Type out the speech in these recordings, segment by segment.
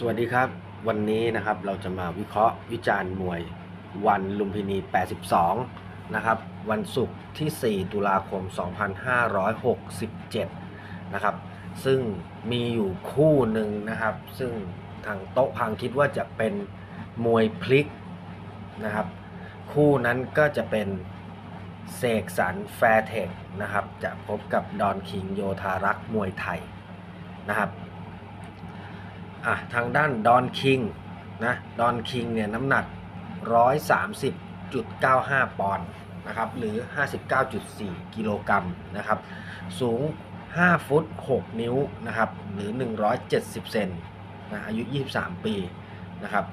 สวัสดีครับวันนี้นะครับเราจะมาวิเคราะห์วิจารณ์มวยวันลุมพินี 82 นะครับวันศุกร์ที่ 4 ตุลาคม 2567 นะครับซึ่งมีอยู่คู่หนึ่งนะครับ ซึ่งทางโต๊ะพังคิดว่าจะเป็นมวยพลิกนะครับคู่นั้นก็จะเป็นเสกสรรแฟร์เทคนะครับจะพบกับดอนคิงโยธารักษ์มวยไทยนะครับ อะทางด้านดอนคิงนะดอนคิงเนี่ยน้ำหนัก 130.95 ปอนด์นะครับหรือ 59.4 กิโลกรัมนะครับสูง 5 ฟุต 6 นิ้วนะครับหรือ 170 เซนนะอายุ 23 ปีนะครับ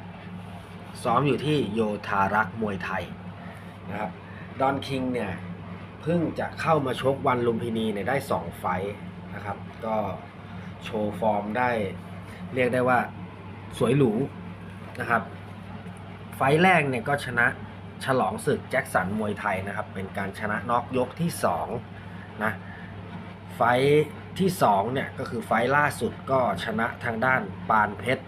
ซ้อมอยู่ที่โยธารักษ์มวยไทยนะครับดอนคิงเนี่ยเพิ่งจะเข้ามาชกวันลุมพินีเนี่ยได้ 2 ไฟนะครับก็โชว์ฟอร์มได้ เรียกได้ว่าสวยหรูนะครับ ไฟแรกเนี่ยก็ชนะฉลองศึกแจ็คสันมวยไทยนะครับ เป็นการชนะน็อกยกที่2นะไฟที่2เนี่ยก็คือไฟล์ล่าสุดก็ชนะทางด้านปานเพชร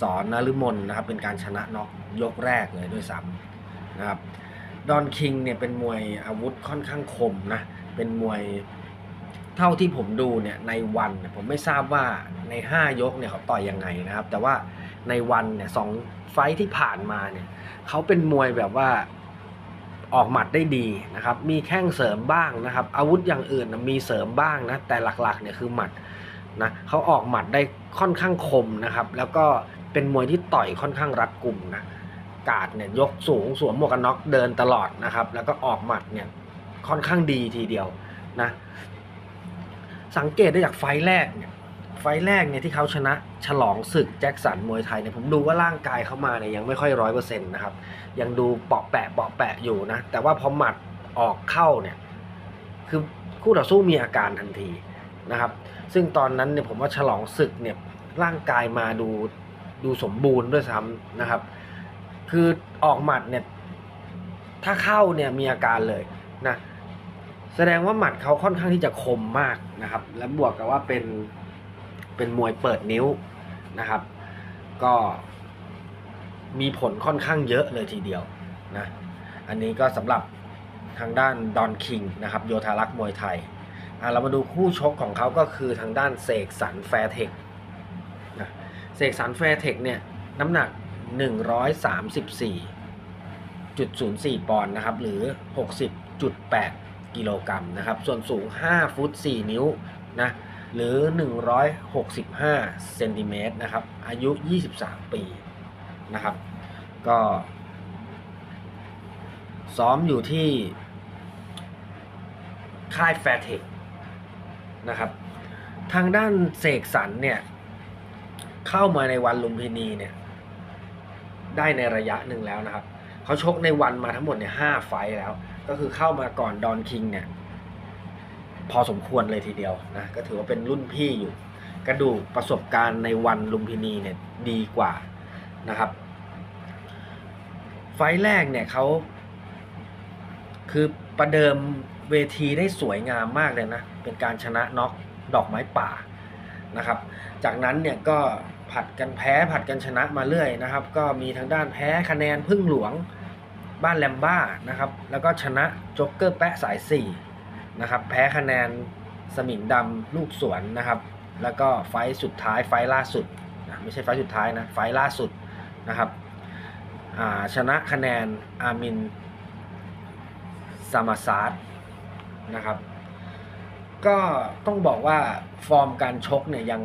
สอนนฤมลนะครับ เป็นการชนะน็อกยกแรกเลยด้วยซ้ำนะครับดอนคิงเนี่ยเป็นมวยอาวุธค่อนข้างคมนะเป็นมวย เท่าที่ผมดูเนี่ยในวันผมไม่ทราบว่าใน 5 ยกเนี่ยเขาต่อยยังไงนะครับ แต่ว่าในวันเนี่ยสองไฟที่ผ่านมาเนี่ยเขาเป็นมวยแบบว่าออกหมัดได้ดีนะครับ มีแข้งเสริมบ้างนะครับ อาวุธอย่างอื่นมีเสริมบ้างนะ แต่หลักๆเนี่ยคือหมัดนะเขาออกหมัดได้ค่อนข้างคมนะครับ แล้วก็เป็นมวยที่ต่อยค่อนข้างรัดกลุ่มนะ กาดเนี่ยยกสูงสวมหมวกกันน็อกเดินตลอดนะครับ แล้วก็ออกหมัดเนี่ยค่อนข้างดีทีเดียวนะ สังเกตได้จากไฟแรกเนี่ยไฟแรกเนี่ยที่เขาชนะฉลองศึกแจ็คสันมวยไทยเนี่ยผมดูว่าร่างกายเขามาเนี่ยยังไม่ค่อยร้อยเปอร์เซ็นต์นะครับ ยังดูเปาะแปะเปาะแปะอยู่นะ แต่ว่าพอหมัดออกเข้าเนี่ยคือคู่ต่อสู้มีอาการทันทีนะครับ ซึ่งตอนนั้นเนี่ยผมว่าฉลองศึกเนี่ยร่างกายมาดูดูสมบูรณ์ด้วยซ้ำนะครับ คือออกหมัดเนี่ยถ้าเข้าเนี่ยมีอาการเลยนะ แสดงว่าหมัดเขาค่อนข้างที่จะคมมากนะครับ และบวกกับว่าเป็นเป็นมวยเปิดนิ้วนะครับ ก็มีผลค่อนข้างเยอะเลยทีเดียวนะอันนี้ก็สำหรับทางด้านดอนคิงนะครับโยธารักษ์มวยไทยอะเรามาดูคู่ชกของเขาก็คือทางด้านเสกสรรแฟร์เทคนะเสกสรรแฟร์เทคเนี่ยน้ำหนัก 134.04 ปอนด์นะครับ หรือ 60.8 กิโลกรัมนะครับ ส่วนสูง 5 ฟุต 4 นิ้วนะหรือ 165 เซนติเมตรนะครับ อายุ 23 ปีนะครับ ก็ ซ้อมอยู่ที่ ค่ายแฟร์เทคนะครับ ทางด้านเสกสรรเนี่ย เข้ามาในวันลุมพินีเนี่ย ได้ในระยะหนึ่งแล้วนะครับ เขาชกในวันมาทั้งหมดเนี่ยห้าไฟแล้ว ก็คือเข้ามาก่อนดอนคิงเนี่ยพอสมควรเลยทีเดียวนะก็ถือว่าเป็นรุ่นพี่อยู่ กระดูกประสบการณ์ในวันลุมพินีเนี่ยดีกว่านะครับ ไฟแรกเนี่ยเขาคือประเดิมเวทีได้สวยงามมากเลยนะ เป็นการชนะน็อกดอกไม้ป่านะครับ จากนั้นเนี่ยก็ผัดกันแพ้ผัดกันชนะมาเรื่อยนะครับ ก็มีทางด้านแพ้คะแนนพึ่งหลวง บ้านแลมบ้านะครับ แล้วก็ชนะโจ๊กเกอร์แปะสาย4นะครับ แพ้คะแนนสมิงดำลูกสวนนะครับ แล้วก็ไฟสุดท้ายไฟล่าสุดนะไม่ใช่ไฟสุดท้ายนะไฟล่าสุดนะครับชนะคะแนนอามินซามาซาร์นะครับ ก็ต้องบอกว่าฟอร์มการชกเนี่ยยัง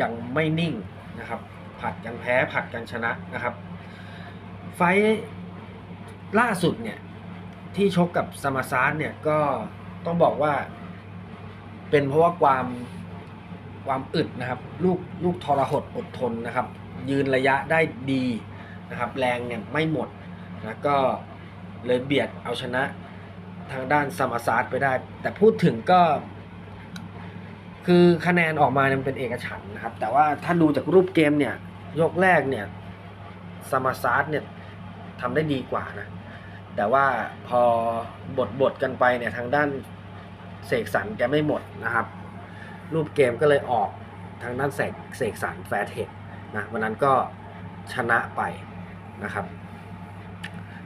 ยังไม่นิ่งนะครับ ผัดกันแพ้ผัดกันชนะนะครับ ไฟ ล่าสุดเนี่ย ที่ชกกับซามาซาร์เนี่ยก็ต้องบอกว่า เป็นเพราะว่าความความอึดนะครับ ลูกลูกทรหดอดทนนะครับ ยืนระยะได้ดีนะครับ แรงเนี่ยไม่หมดนะก็เลยเบียดเอาชนะทางด้านซามาซาร์ไปได้ แต่พูดถึงก็ คือคะแนนออกมาเนี่ยมันเป็นเอกฉันนะครับ แต่ว่าถ้าดูจากรูปเกมเนี่ย ยกแรกเนี่ยซามาซาร์เนี่ยทำได้ดีกว่านะ แต่ว่าพอบทบทกันไปเนี่ยทางด้านเสกสรรแกไม่หมดนะครับ รูปเกมก็เลยออกทางด้านเสกเสกสรรแฟร์เทคนะวันนั้นก็ชนะไปนะครับ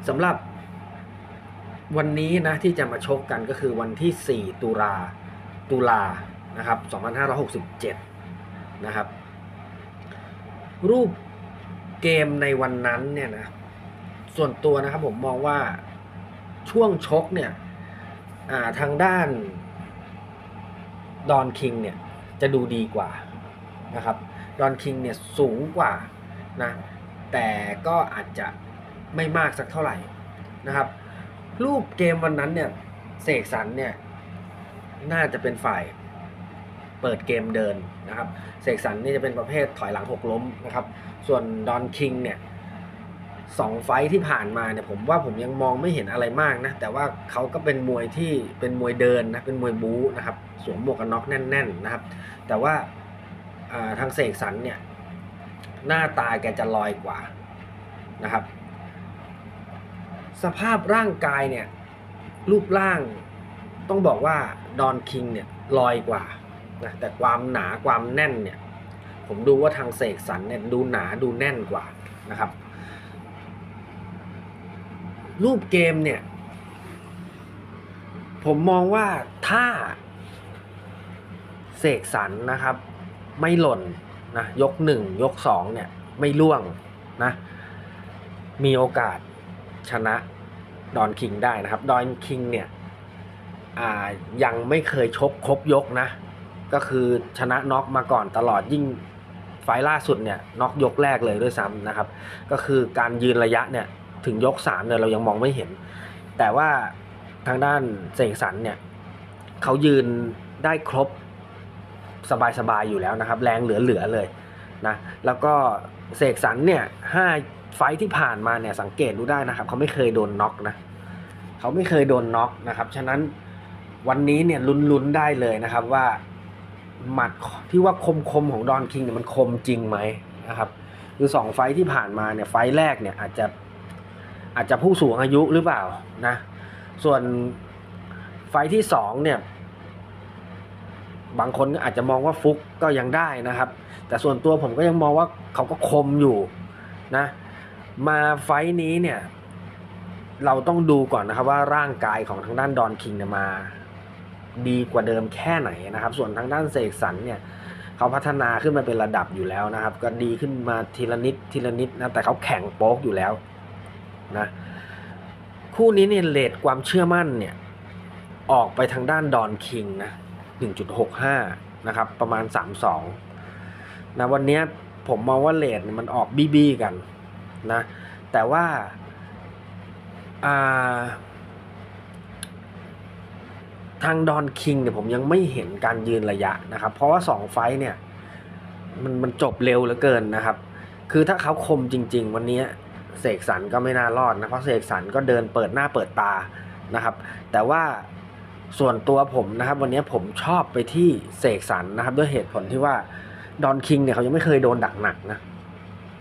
สำหรับวันนี้นะที่จะมาชกกันก็คือวันที่ 4 ตุลาตุลานะครับ2567 นะครับ รูปเกมในวันนั้นเนี่ยนะ ส่วนตัวนะครับผมมองว่าช่วงชกเนี่ยทางด้านดอนคิงเนี่ยจะดูดีกว่านะครับดอนคิงเนี่ยสูงกว่านะแต่ก็อาจจะไม่มากสักเท่าไหร่นะครับรูปเกมวันนั้นเนี่ยเสกสรรเนี่ยน่าจะเป็นฝ่ายเปิดเกมเดินนะครับเสกสรรนี่จะเป็นประเภทถอยหลังหกล้มนะครับ ส่วนดอนคิงเนี่ย สองไฟที่ผ่านมาเนี่ยผมว่าผมยังมองไม่เห็นอะไรมากนะ แต่ว่าเขาก็เป็นมวยที่เป็นมวยเดินนะเป็นมวยบู๊นะครับสวมหมวกกันน็อกแน่น ๆนะครับ แต่ว่าทางเสกสรรเนี่ยหน้าตาแกจะลอยกว่านะครับ สภาพร่างกายเนี่ยรูปร่างต้องบอกว่าดอนคิงเนี่ยลอยกว่านะแต่ความหนาความแน่นเนี่ยผมดูว่าทางเสกสรรเนี่ยดูหนาดูแน่นกว่านะครับ รูปเกมเนี่ย ผมมองว่าถ้าเสกสรรนะครับ ไม่หล่นนะยกหนึ่งยกสองเนี่ยไม่ล่วงนะ มีโอกาสชนะดอนคิงได้นะครับ ดอนคิงเนี่ยยังไม่เคยชกครบยกนะ ก็คือชนะน็อกมาก่อนตลอดยิ่งไฟล์ล่าสุดเนี่ยน็อกยกแรกเลยด้วยซ้ำนะครับ ก็คือการยืนระยะเนี่ย ถึงยกสามเนี่ยเรายังมองไม่เห็น แต่ว่าทางด้านเสกสรรเนี่ยเขายืนได้ครบสบายๆอยู่แล้วนะครับ แรงเหลือๆเลยนะแล้วก็เสกสรรเนี่ยห้าไฟที่ผ่านมาเนี่ยสังเกตดูได้นะครับ เขาไม่เคยโดนน็อกนะเขาไม่เคยโดนน็อกนะครับฉะนั้นวันนี้เนี่ยลุ้นๆได้เลยนะครับว่าหมัดที่ว่าคมคมๆของดอนคิงเนี่ยมันคมจริงไหมนะครับคือสองไฟที่ผ่านมาเนี่ยไฟแรกเนี่ยอาจจะ อาจจะผู้สูงอายุหรือเปล่านะ ส่วนไฟที่สองเนี่ย บางคนอาจจะมองว่าฟุกก็ยังได้นะครับ แต่ส่วนตัวผมก็ยังมองว่าเขาก็คมอยู่นะ มาไฟนี้เนี่ย เราต้องดูก่อนนะครับว่าร่างกายของทางด้านดอนคิงเนี่ยมา ดีกว่าเดิมแค่ไหนนะครับ ส่วนทางด้านเสกสรรเนี่ยเขาพัฒนาขึ้นมาเป็นระดับอยู่แล้วนะครับ ก็ดีขึ้นมาทีละนิดทีละนิดนะแต่เขาแข็งโป๊กอยู่แล้ว นะคู่นี้เนี่ยเลทความเชื่อมั่นเนี่ยออกไปทางด้านดอนคิงนะ1.65 นะครับ ประมาณ 32 นะวันนี้ผมมองว่าเลทเนี่ยมันออกบี้บี้กันนะแต่ว่าาทางดอนคิงเนี่ยผมยังไม่เห็นการยืนระยะนะครับ เพราะว่าสองไฟเนี่ยมันมันจบเร็วเหลือเกินนะครับ คือถ้าเขาคมจริง ๆ วันนี้ เสกสรรก็ไม่น่ารอดนะเพราะเสกสรรก็เดินเปิดหน้าเปิดตานะครับ แต่ว่าส่วนตัวผมนะครับ วันนี้ผมชอบไปที่เสกสรรนะครับ ด้วยเหตุผลที่ว่าดอนคิงเนี่ยเขายังไม่เคยโดนดักหนักนะ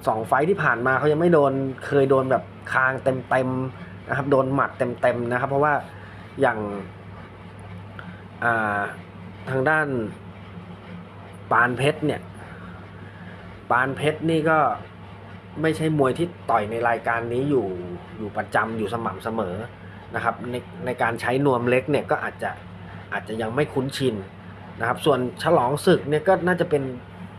สองไฟที่ผ่านมาเขายังไม่โดนเคยโดนแบบคางเต็มๆนะครับ โดนหมัดเต็มๆนะครับ เพราะว่าอย่างาทางด้านปานเพชรเนี่ย ปานเพชรนี่ก็ ไม่ใช่มวยที่ต่อยในรายการนี้อยู่อยู่ประจำอยู่สม่ำเสมอนะครับในในการใช้นวมเล็กเนี่ยก็อาจจะอาจจะยังไม่คุ้นชินนะครับ ส่วนฉลองศึกเนี่ยก็น่าจะเป็น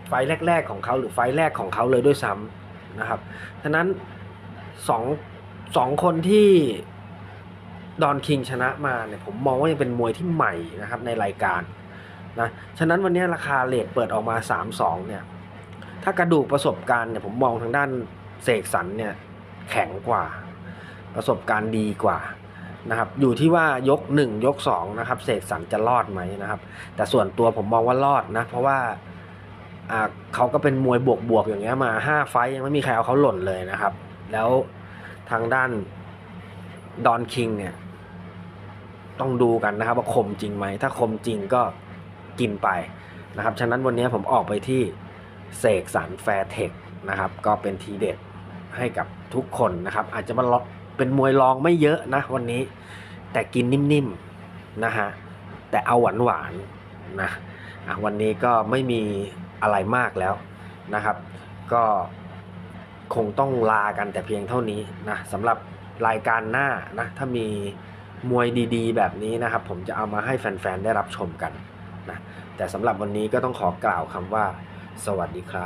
ไฟแรก ๆ ของเขาหรือไฟแรกของเขาเลยด้วยซ้ำนะครับฉะนั้นสองสองคนที่ดอนคิงชนะมาเนี่ยผมมองว่ายังเป็นมวยที่ใหม่นะครับในรายการนะฉะนั้นวันนี้ราคาเลทเปิดออกมา 3-2เนี่ย ถ้ากระดูกประสบการณ์เนี่ยผมมองทางด้านเสกสรรเนี่ยแข็งกว่า ประสบการณ์ดีกว่านะครับอยู่ที่ว่ายก 1 ยก2นะครับเสกสรรจะรอดไหมนะครับ แต่ส่วนตัวผมมองว่ารอดนะ เพราะว่าอ่าเขาก็เป็นมวยบวกๆอย่างเงี้ยมา 5 ไฟยังไม่มีใครเอาเขาหล่นเลยนะครับ แล้วทางด้านดอนคิงเนี่ยต้องดูกันนะครับว่าคมจริงไหม ถ้าคมจริงก็กินไปนะครับ ฉะนั้นวันนี้ผมออกไปที่ เสกสรรแฟร์เทคนะครับก็เป็นทีเด็ดให้กับทุกคนนะครับ อาจจะมาลองเป็นมวยรองไม่เยอะนะวันนี้ แต่กินนิ่มๆนะฮะแต่เอาหวานๆนะอะวันนี้ก็ไม่มีอะไรมากแล้วนะครับ ก็คงต้องลากันแต่เพียงเท่านี้นะสำหรับรายการหน้านะถ้ามีมวยดีๆ แบบนี้นะครับ ผมจะเอามาให้แฟนๆ ได้รับชมกันนะแต่สำหรับวันนี้ก็ต้องขอกล่าวคำว่า สวัสดีครับ